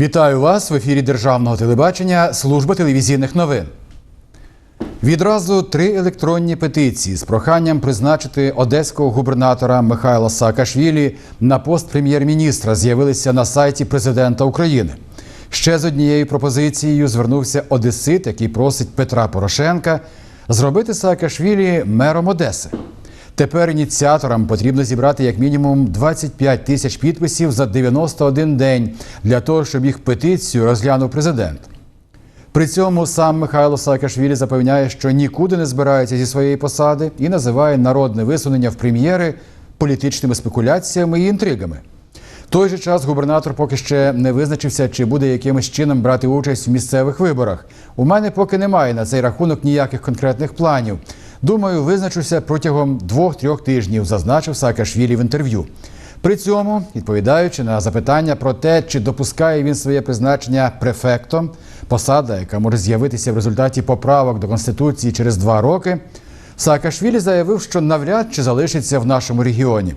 Вітаю вас в ефірі Державного телебачення Служба телевізійних новин. Відразу три електронні петиції з проханням призначити одеського губернатора Михайла Саакашвілі на пост прем'єр-міністра з'явилися на сайті президента України. Ще з однією пропозицією звернувся Одесит, який просить Петра Порошенка зробити Саакашвілі мером Одеси. Тепер ініціаторам потрібно зібрати як мінімум 25 тисяч підписів за 91 день для того, щоб їх петицію розглянув президент. При цьому сам Михайло Саакашвілі запевняє, що нікуди не збирається зі своєї посади і називає народне висунення в прем'єри політичними спекуляціями і інтригами. Той же час губернатор поки ще не визначився, чи буде якимось чином брати участь в місцевих виборах. У мене поки немає на цей рахунок ніяких конкретних планів. Думаю, визначуся протягом двох-трьох тижнів, зазначив Саакашвілі в інтерв'ю. При цьому, відповідаючи на запитання про те, чи допускає він своє призначення префектом, посада, яка може з'явитися в результаті поправок до конституції через два роки, Саакашвілі заявив, що навряд чи залишиться в нашому регіоні.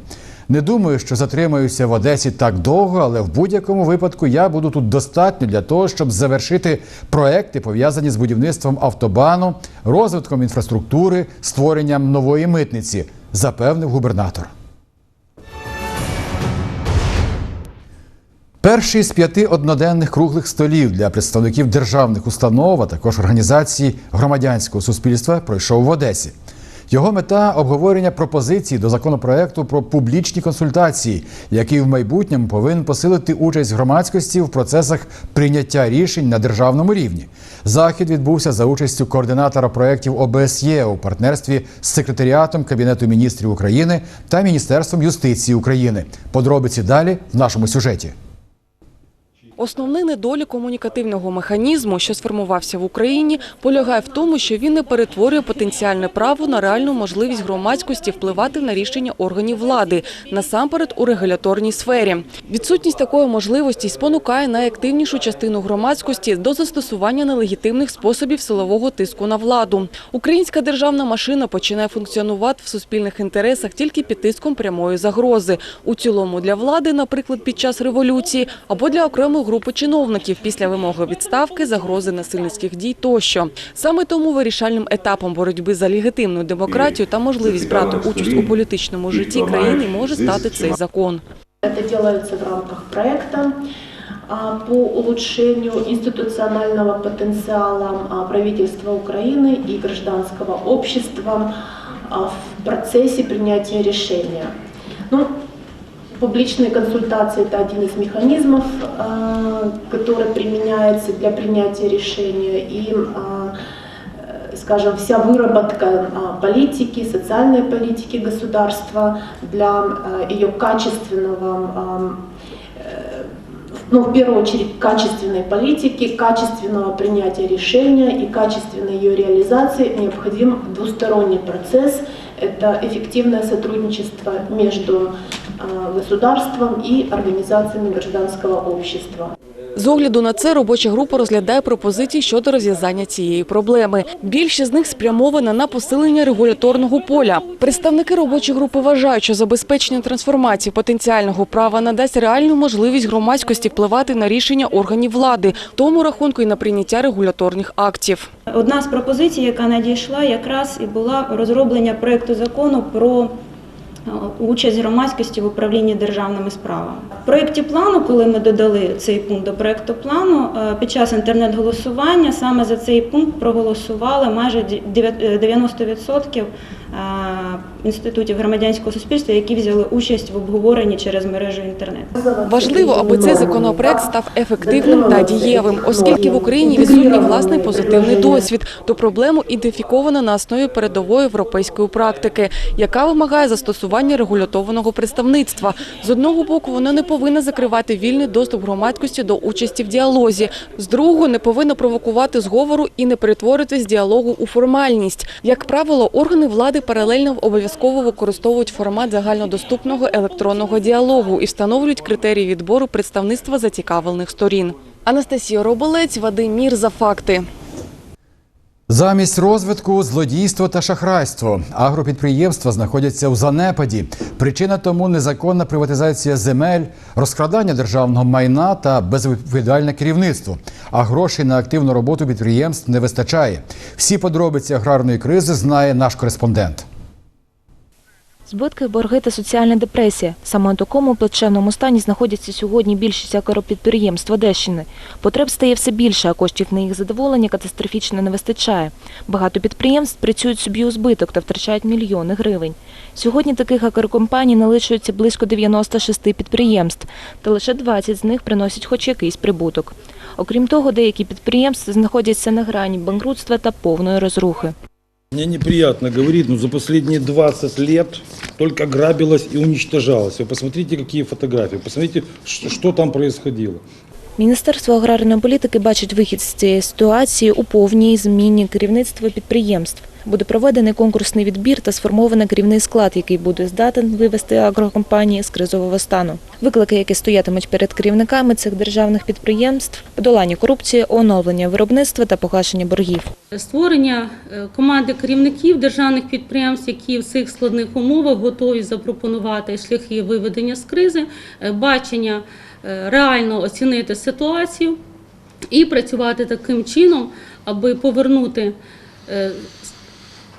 Не думаю, що затримаюся в Одесі так довго, але в будь-якому випадку я буду тут достатньо для того, щоб завершити проекти, пов'язані з будівництвом автобану, розвитком інфраструктури, створенням нової митниці, запевнив губернатор. Перший з п'яти одноденних круглих столів для представників державних установ, а також організацій громадянського суспільства пройшов в Одесі. Його мета обговорення пропозицій до законопроекту про публічні консультації, який в майбутньому повинен посилити участь громадськості в процесах прийняття рішень на державному рівні. Захід відбувся за участю координатора проєктів ОБСЄ у партнерстві з секретаріатом Кабінету міністрів України та Міністерством юстиції України. Подробиці далі в нашому сюжеті. Основний недолік комунікативного механізму, що сформувався в Україні, полягає в тому, що він не перетворює потенціальне право на реальну можливість громадськості впливати на рішення органів влади, насамперед у регуляторній сфері. Відсутність такої можливості спонукає найактивнішу частину громадськості до застосування нелегітимних способів силового тиску на владу. Українська державна машина починає функціонувати в суспільних інтересах тільки під тиском прямої загрози. У цілому для влади, наприклад, під час революції або для окремої групи чиновників після вимоги відставки, загрози насильницьких дій тощо. Саме тому вирішальним етапом боротьби за легітимну демократію та можливість брати участь у політичному житті країни може стати цей закон. Это делается в рамках проекта по улучшению институционального потенциала правительства Украины и гражданского общества в процессе принятия решения. Ну, публичные консультации – это один из механизмов, а, который применяется для принятия решения. И э, скажем, вся выработка а, политики, социальной политики государства для ее качественного, э, ну, в первую очередь, качественной политики, качественного принятия решения и качественной ее реализации необходим двусторонний процесс. Это эффективное сотрудничество между государством и организациями гражданского общества. З огляду на це робоча група розглядає пропозиції щодо розв'язання цієї проблеми. Більшість з них спрямована на посилення регуляторного поля. Представники робочої групи вважають, що забезпечення трансформації потенціального права надасть реальну можливість громадськості впливати на рішення органів влади, тому рахунку і на прийняття регуляторних актів. Одна з пропозицій, яка надійшла, якраз і була розроблення проєкту закону про е, участь громадськості в управлінні державними справами. В проєкті плану, коли ми додали цей пункт до проєкту плану, е, під час інтернет-голосування саме за цей пункт проголосували майже дев'ят- е, 90% е, інститутів громадянського суспільства, які взяли участь в обговоренні через мережу інтернет. Важливо, аби цей законопроект став ефективним та дієвим, оскільки в Україні відсутній власний позитивний досвід, то проблему ідентифіковано на основі передової європейської практики, яка вимагає застосування регулятованого представництва. З одного боку, воно не повинно закривати вільний доступ громадськості до участі в діалозі. З другого, не повинно провокувати зговору і не перетворити з діалогу у формальність. Як правило, органи влади паралельно обов'язково використовують формат загальнодоступного електронного діалогу і встановлюють критерії відбору представництва зацікавлених сторін. Анастасія Роболець, Вадим Мір за факти. Замість розвитку злодійство та шахрайство. Агропідприємства знаходяться у занепаді. Причина тому незаконна приватизація земель, розкрадання державного майна та безвідповідальне керівництво. А грошей на активну роботу підприємств не вистачає. Всі подробиці аграрної кризи знає наш кореспондент. Збитки, борги та соціальна депресія. Саме у такому плачевному стані знаходяться сьогодні більшість агропідприємств Одещини. Потреб стає все більше, а коштів на їх задоволення катастрофічно не вистачає. Багато підприємств працюють собі у збиток та втрачають мільйони гривень. Сьогодні таких агрокомпаній налишується близько 96 підприємств, та лише 20 з них приносять хоч якийсь прибуток. Окрім того, деякі підприємства знаходяться на грані банкрутства та повної розрухи. Мне неприятно говорить, но за последние 20 лет только грабилось и уничтожалось. Вы посмотрите, какие фотографии, посмотрите, ш- что там происходило. Міністерство аграрної політики бачить вихід з цієї ситуації у повній зміні керівництва підприємств. Буде проведений конкурсний відбір та сформований керівний склад, який буде здатен вивести агрокомпанії з кризового стану. Виклики, які стоятимуть перед керівниками цих державних підприємств, подолання корупції, оновлення виробництва та погашення боргів. Створення е, команди керівників державних підприємств, які в цих складних умовах готові запропонувати шляхи виведення з кризи, е, бачення реально оцінити ситуацію і працювати таким чином, аби повернути е,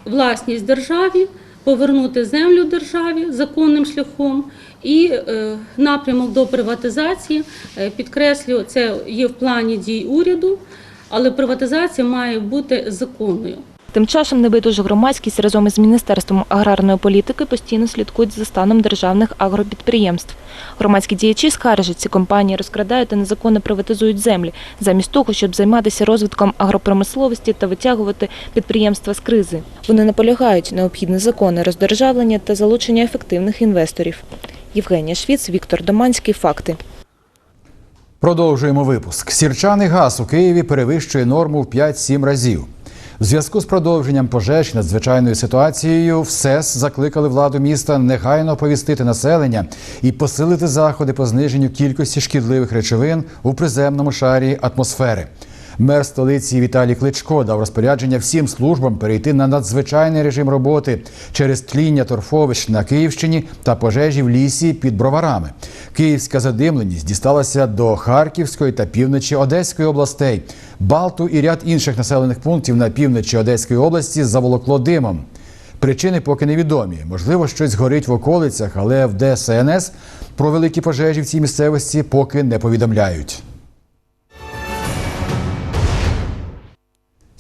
власність державі, повернути землю державі законним шляхом. І е, напрямок до приватизації, е, підкреслю, це є в плані дій уряду, але приватизація має бути законною. Тим часом небайдужа громадськість разом із Міністерством аграрної політики постійно слідкують за станом державних агропідприємств. Громадські діячі скаржать, ці компанії розкрадають та незаконно приватизують землі, замість того, щоб займатися розвитком агропромисловості та витягувати підприємства з кризи. Вони наполягають необхідне законне роздержавлення та залучення ефективних інвесторів. Євгенія Швіц, Віктор Доманський. Факти. Продовжуємо випуск. Сірчаний газ у Києві перевищує норму в 5-7 разів. В зв'язку з продовженням пожеж надзвичайною ситуацією в закликали владу міста негайно оповістити населення і посилити заходи по зниженню кількості шкідливих речовин у приземному шарі атмосфери. Мер столиці Віталій Кличко дав розпорядження всім службам перейти на надзвичайний режим роботи через тління торфовищ на Київщині та пожежі в лісі під броварами. Київська задимленість дісталася до Харківської та півночі Одеської областей. Балту і ряд інших населених пунктів на півночі Одеської області заволокло димом. Причини поки невідомі. Можливо, щось горить в околицях, але в ДСНС про великі пожежі в цій місцевості поки не повідомляють.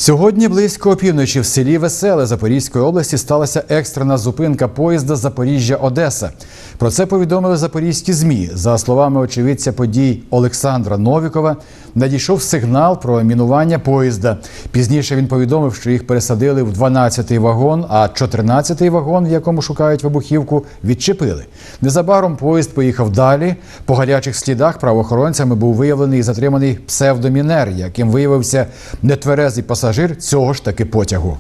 Сьогодні близько опівночі в селі Веселе Запорізької області сталася екстрена зупинка поїзда Запоріжжя-Одеса. Про це повідомили запорізькі змі. За словами очевидця подій Олександра Новікова, надійшов сигнал про мінування поїзда. Пізніше він повідомив, що їх пересадили в 12-й вагон, а 14-й вагон, в якому шукають вибухівку, відчепили. Незабаром поїзд поїхав далі. По гарячих слідах правоохоронцями був виявлений і затриманий псевдомінер, яким виявився нетверезий пасажир цього ж таки потягу.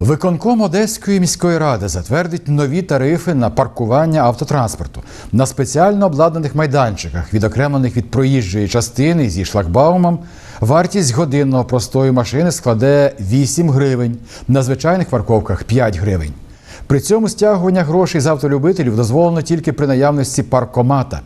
Виконком Одеської міської ради затвердить нові тарифи на паркування автотранспорту на спеціально обладнаних майданчиках, відокремлених від проїжджої частини зі шлагбаумом. Вартість годинного простою машини складе 8 гривень, на звичайних парковках 5 гривень. При цьому стягування грошей з автолюбителів дозволено тільки при наявності паркомата.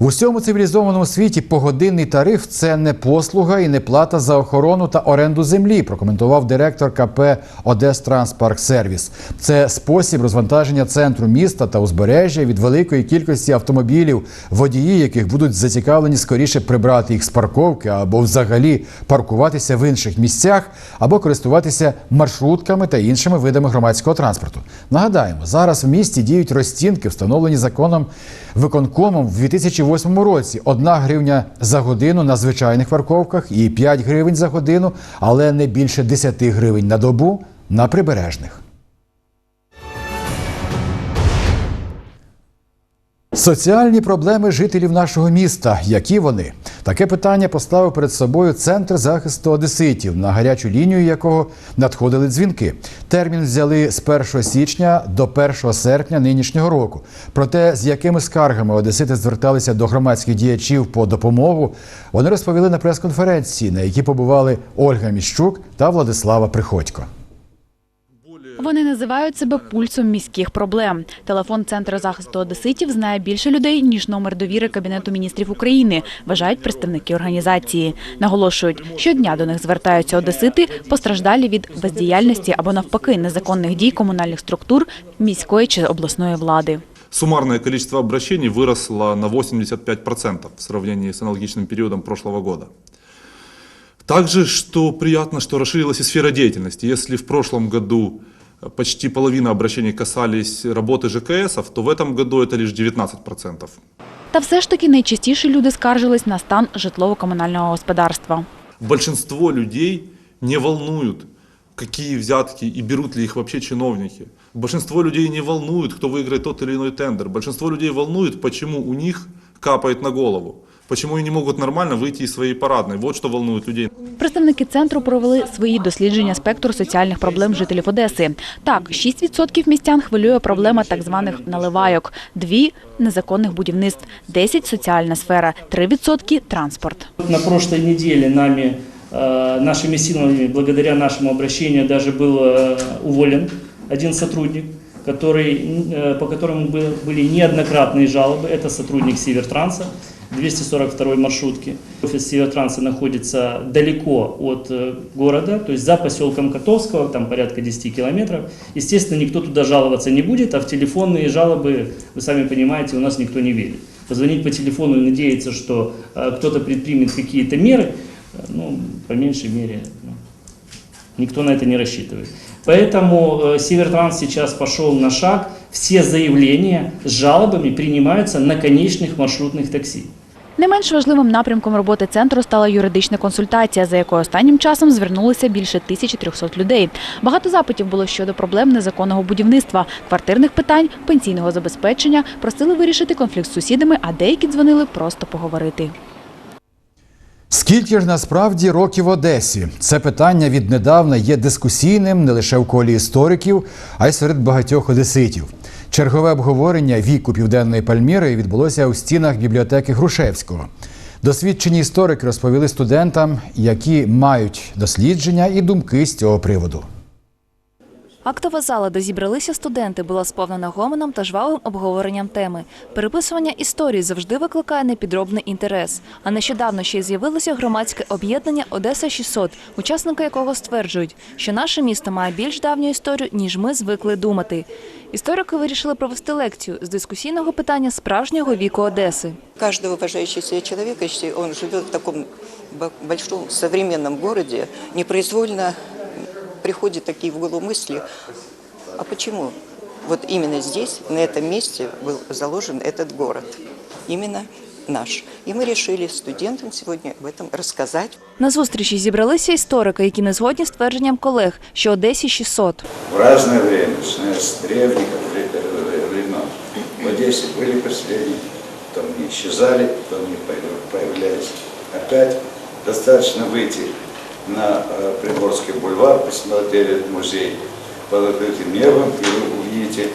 В усьому цивілізованому світі погодинний тариф це не послуга і не плата за охорону та оренду землі, прокоментував директор КП Одестранспарксервіс. Це спосіб розвантаження центру міста та узбережжя від великої кількості автомобілів, водії, яких будуть зацікавлені скоріше прибрати їх з парковки або взагалі паркуватися в інших місцях, або користуватися маршрутками та іншими видами громадського транспорту. Нагадаємо, зараз в місті діють розцінки, встановлені законом виконкомом в 2008 році. 1 гривня за годину на звичайних парковках і 5 гривень за годину, але не більше 10 гривень на добу на прибережних. Соціальні проблеми жителів нашого міста. Які вони? Таке питання поставив перед собою центр захисту одеситів, на гарячу лінію якого надходили дзвінки. Термін взяли з 1 січня до 1 серпня нинішнього року. Про те, з якими скаргами одесити зверталися до громадських діячів по допомогу, вони розповіли на прес-конференції, на якій побували Ольга Міщук та Владислава Приходько. Вони називають себе пульсом міських проблем. Телефон Центру захисту одеситів знає більше людей, ніж номер довіри Кабінету міністрів України, вважають представники організації. Наголошують, щодня до них звертаються одесити, постраждалі від бездіяльності або навпаки незаконних дій комунальних структур міської чи обласної влади. Суммарное количество обращений выросло на 85% в сравнении с аналогичным периодом прошлого года. Также, что приятно, что расширилась и сфера деятельности. Если в прошлом году почти половина обращений касались работы ЖКСов, то в этом году это лишь 19%. Та все ж таки найчастіше люди скаржились на стан житлово-комунального господарства. Большинство людей не волнуют, какие взятки и берут ли их вообще чиновники. Большинство людей не волнует, кто выиграет тот или иной тендер. Большинство людей волнует, почему у них капает на голову. Почему они не могут нормально выйти из своей парадной. Вот что волнует людей. Представники центру провели свої дослідження спектру соціальних проблем жителів Одеси. Так, 6% містян хвилює проблема так званих наливайок, 2 – незаконних будівництв, 10 – соціальна сфера, 3% – транспорт. На прошлой неделе нами, э, нашими силами, благодаря нашему обращению, даже был э, уволен один сотрудник, который, э, по которому бы- были неоднократные жалобы. Это сотрудник Севертранса, 242 маршрутки. Офис Севертранса находится далеко от э, города, то есть за поселком Котовского, там порядка 10 километров. Естественно, никто туда жаловаться не будет, а в телефонные жалобы, вы сами понимаете, у нас никто не верит. Позвонить по телефону и надеяться, что э, кто-то предпримет какие-то меры, э, ну, по меньшей мере, ну, никто на это не рассчитывает. Поэтому Севертранс сейчас пошел на шаг. Все заявления с жалобами принимаются на конечных маршрутных такси. Не менш важливим напрямком роботи центру стала юридична консультація, за якою останнім часом звернулися більше 1300 людей. Багато запитів було щодо проблем незаконного будівництва, квартирних питань, пенсійного забезпечення. Просили вирішити конфлікт з сусідами, а деякі дзвонили просто поговорити. Скільки ж насправді років Одесі? Це питання віднедавна є дискусійним не лише в колі істориків, а й серед багатьох одеситів. Чергове обговорення віку південної Пальміри відбулося у стінах бібліотеки Грушевського. Досвідчені історики розповіли студентам, які мають дослідження і думки з цього приводу. Актова зала, де зібралися студенти, була сповнена гомоном та жвавим обговоренням теми. Переписування історії завжди викликає непідробний інтерес. А нещодавно ще й з'явилося громадське об'єднання Одеса 600, учасники якого стверджують, що наше місто має більш давню історію, ніж ми звикли думати. Історики вирішили провести лекцію з дискусійного питання справжнього віку Одеси. Уважающий себя человек, если он живет в таком б- большом современном городе, непроизвольно приходят такие в голову мысли, а почему вот именно здесь, на этом месте был заложен этот город, именно наш. И мы решили студентам сегодня об этом рассказать. На зустрічі зібралися історики, які не згодні з твердженням колег, що Одесі 600. В разное время, начиная с древних вре- времен, в Одессе были поселения, потом они исчезали, потом они появ- появлялись опять. Достаточно выйти на э, Приморский бульвар, посмотреть этот музей под открытым небом, и вы увидите,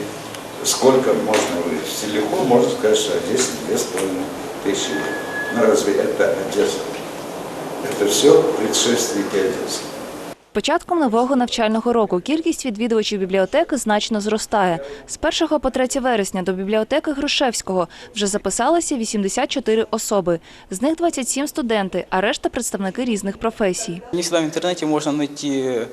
сколько можно выйти. Легко можно сказать, что Одессе две с половиной тысячи лет. Но разве это Одесса? Это все предшественники Одессы. Початком нового навчального року кількість відвідувачів бібліотеки значно зростає. З 1 по 3 вересня до бібліотеки Грушевського вже записалися 84 особи. З них 27 студенти, а решта представники різних професій. Мені в інтернеті можна знайти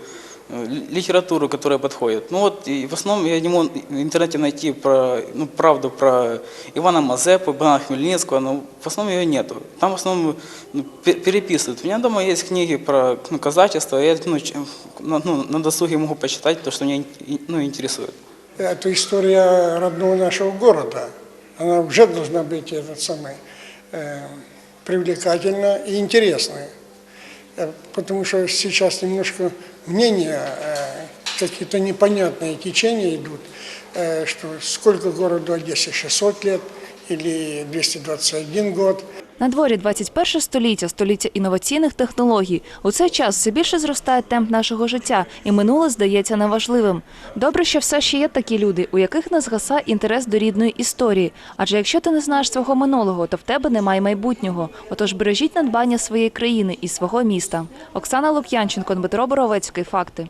литературу, которая подходит. Ну вот, и в основном я не мог в интернете найти про, ну, правду про Ивана Мазепу, Богдана Хмельницкого, но в основном ее нету. Там в основном ну, пе- переписывают. У меня дома есть книги про ну, казачество, я ну, на, ну, на досуге могу почитать то, что меня ну, интересует. Это история родного нашего города. Она уже должна быть этот самый, э, привлекательна и интересная. Э, Потому что сейчас немножко мнения, э, какие-то непонятные течения идут, э, что сколько городу Одессе 600 лет или 221 год. На дворі 21 століття, століття інноваційних технологій. У цей час все більше зростає темп нашого життя, і минуле здається неважливим. Добре, що все ще є такі люди, у яких не згасає інтерес до рідної історії. Адже якщо ти не знаєш свого минулого, то в тебе немає майбутнього. Отож бережіть надбання своєї країни і свого міста. Оксана Лук'янченко, Дмитро Боровецький. Факти.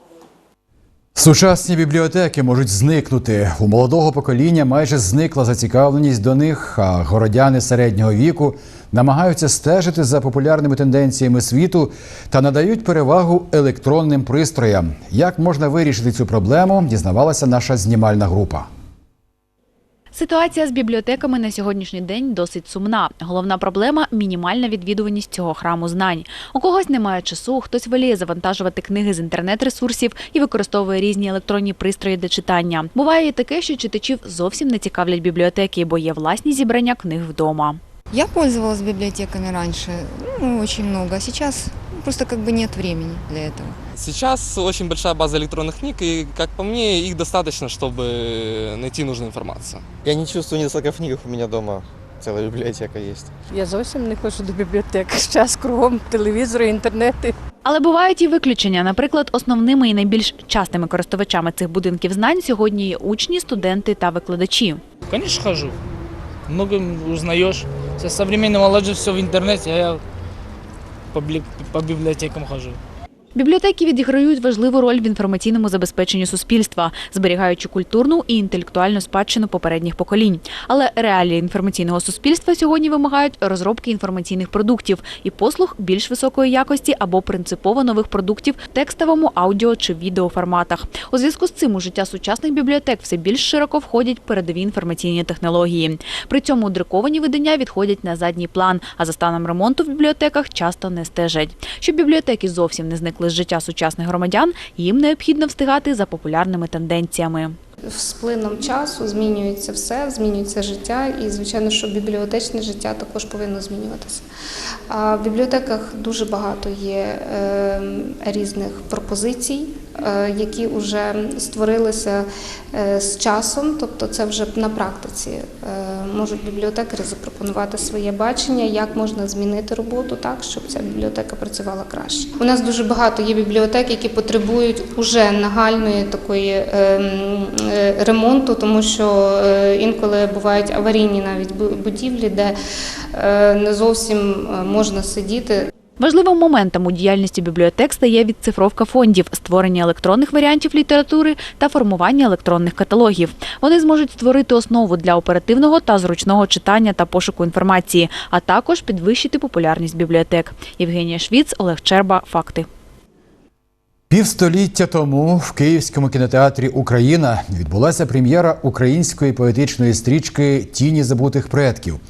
Сучасні бібліотеки можуть зникнути. У молодого покоління майже зникла зацікавленість до них, а городяни середнього віку намагаються стежити за популярними тенденціями світу та надають перевагу електронним пристроям. Як можна вирішити цю проблему, дізнавалася наша знімальна група. Ситуація з бібліотеками на сьогоднішній день досить сумна. Головна проблема мінімальна відвідуваність цього храму знань. У когось немає часу, хтось воліє завантажувати книги з інтернет-ресурсів і використовує різні електронні пристрої для читання. Буває і таке, що читачів зовсім не цікавлять бібліотеки, бо є власні зібрання книг вдома. Я пользовалась библиотеками раньше, ну, много, а сейчас просто как бы нет для этого. Сейчас очень большая база электронных книг, и, как по мне, их достаточно, чтобы найти нужную информацию. Я не чувствую недостатка в книгах, у меня дома целая библиотека есть. Я зовсім не ходжу до бібліотеки. Зараз кругом телевізори, інтернети. Але бувають і виключення. Наприклад, основними і найбільш частими користувачами цих будинків знань сьогодні є учні, студенти та викладачі. Конечно, хожу. Много узнаешь. Сейчас современная молодежь все в интернете, а я по, бли- по библиотекам хожу. Бібліотеки відіграють важливу роль в інформаційному забезпеченні суспільства, зберігаючи культурну і інтелектуальну спадщину попередніх поколінь. Але реалії інформаційного суспільства сьогодні вимагають розробки інформаційних продуктів і послуг більш високої якості або принципово нових продуктів в текстовому, аудіо чи відеоформатах. У зв'язку з цим у життя сучасних бібліотек все більш широко входять передові інформаційні технології. При цьому друковані видання відходять на задній план, а за станом ремонту в бібліотеках часто не стежать. Щоб бібліотеки зовсім не зникли з життя сучасних громадян, їм необхідно встигати за популярними тенденціями. З плином часу змінюється все, змінюється життя, і звичайно, що бібліотечне життя також повинно змінюватися. А в бібліотеках дуже багато є е, різних пропозицій, які вже створилися е, з часом, тобто це вже на практиці. Е, можуть бібліотекарі запропонувати своє бачення, як можна змінити роботу так, щоб ця бібліотека працювала краще. У нас дуже багато є бібліотек, які потребують уже нагальної такої е, м, е, ремонту, тому що е, інколи бувають аварійні навіть бу- будівлі, де е, не зовсім е, можна сидіти. Важливим моментом у діяльності бібліотек стає відцифровка фондів, створення електронних варіантів літератури та формування електронних каталогів. Вони зможуть створити основу для оперативного та зручного читання та пошуку інформації, а також підвищити популярність бібліотек. Євгенія Швіц, Олег Черба. Факти. Півстоліття тому в Київському кінотеатрі Україна відбулася прем'єра української поетичної стрічки Тіні забутих предків.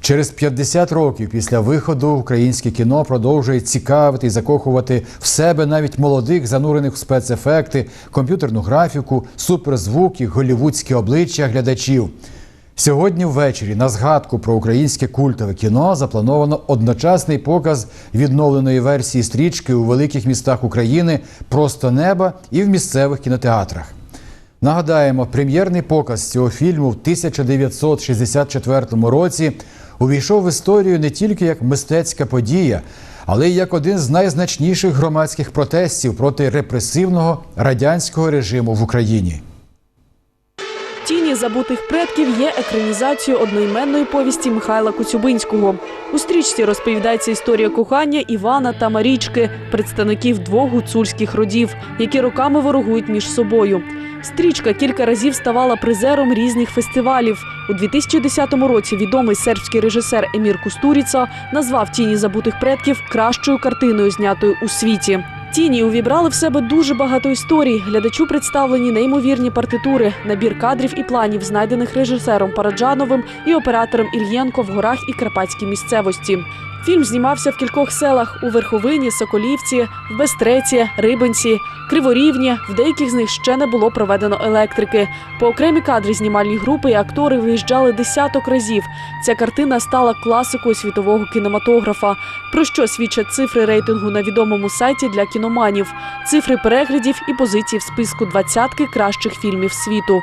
Через 50 років після виходу українське кіно продовжує цікавити і закохувати в себе навіть молодих, занурених в спецефекти, комп'ютерну графіку, суперзвук і голівудські обличчя глядачів. Сьогодні ввечері на згадку про українське культове кіно заплановано одночасний показ відновленої версії стрічки у великих містах України Просто неба і в місцевих кінотеатрах. Нагадаємо, прем'єрний показ цього фільму в 1964 році увійшов в історію не тільки як мистецька подія, але й як один з найзначніших громадських протестів проти репресивного радянського режиму в Україні. Тіні забутих предків є екранізацією одноіменної повісті Михайла Коцюбинського. У стрічці розповідається історія кохання Івана та Марічки, представників двох гуцульських родів, які роками ворогують між собою. Стрічка кілька разів ставала призером різних фестивалів. У 2010 році відомий сербський режисер Емір Кустуріца назвав тіні забутих предків кращою картиною, знятою у світі. Тіні увібрали в себе дуже багато історій. Глядачу представлені неймовірні партитури, набір кадрів і планів, знайдених режисером Параджановим і оператором Ільєнко в горах і карпатській місцевості. Фільм знімався в кількох селах у Верховині, Соколівці, в Бестреці, Рибинці, Криворівні. В деяких з них ще не було проведено електрики. По окремі кадри знімальні групи і актори виїжджали десяток разів. Ця картина стала класикою світового кінематографа. Про що свідчать цифри рейтингу на відомому сайті для кіноманів, цифри переглядів і позиції в списку двадцятки кращих фільмів світу.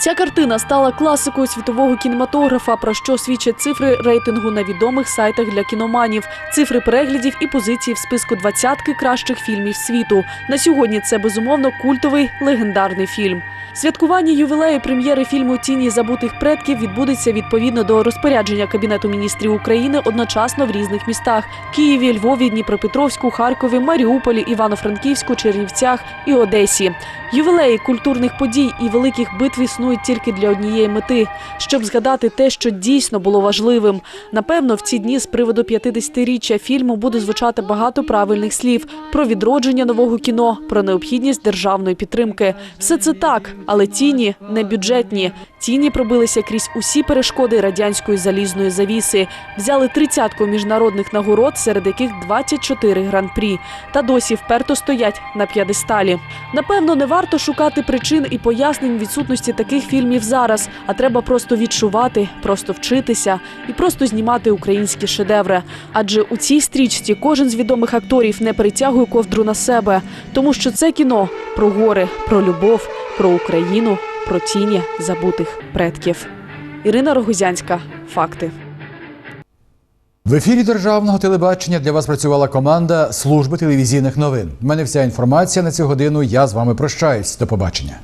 Ця картина стала класикою світового кінематографа, про що свідчать цифри рейтингу на відомих сайтах для кіноманів, цифри переглядів і позиції в списку двадцятки кращих фільмів світу. На сьогодні це безумовно культовий легендарний фільм. Святкування ювілею прем'єри фільму Тіні забутих предків відбудеться відповідно до розпорядження Кабінету міністрів України одночасно в різних містах: Києві, Львові, Дніпропетровську, Харкові, Маріуполі, Івано-Франківську, Чернівцях і Одесі. Ювілеї культурних подій і великих битв існують тільки для однієї мети, щоб згадати те, що дійсно було важливим. Напевно, в ці дні з приводу 50-річчя фільму буде звучати багато правильних слів про відродження нового кіно, про необхідність державної підтримки. Все це так, але тіні не бюджетні. Тіні пробилися крізь усі перешкоди радянської залізної завіси, взяли тридцятку міжнародних нагород, серед яких 24 гран-прі, та досі вперто стоять на п'єдесталі. Напевно, не варто шукати причин і пояснень відсутності таких фільмів зараз, а треба просто відчувати, просто вчитися і просто знімати українські шедеври. Адже у цій стрічці кожен з відомих акторів не перетягує ковдру на себе, тому що це кіно про гори, про любов, про Україну, про тіні забутих предків. Ірина Рогозянська. Факти. В ефірі державного телебачення для вас працювала команда служби телевізійних новин. У мене вся інформація на цю годину. Я з вами прощаюсь. До побачення.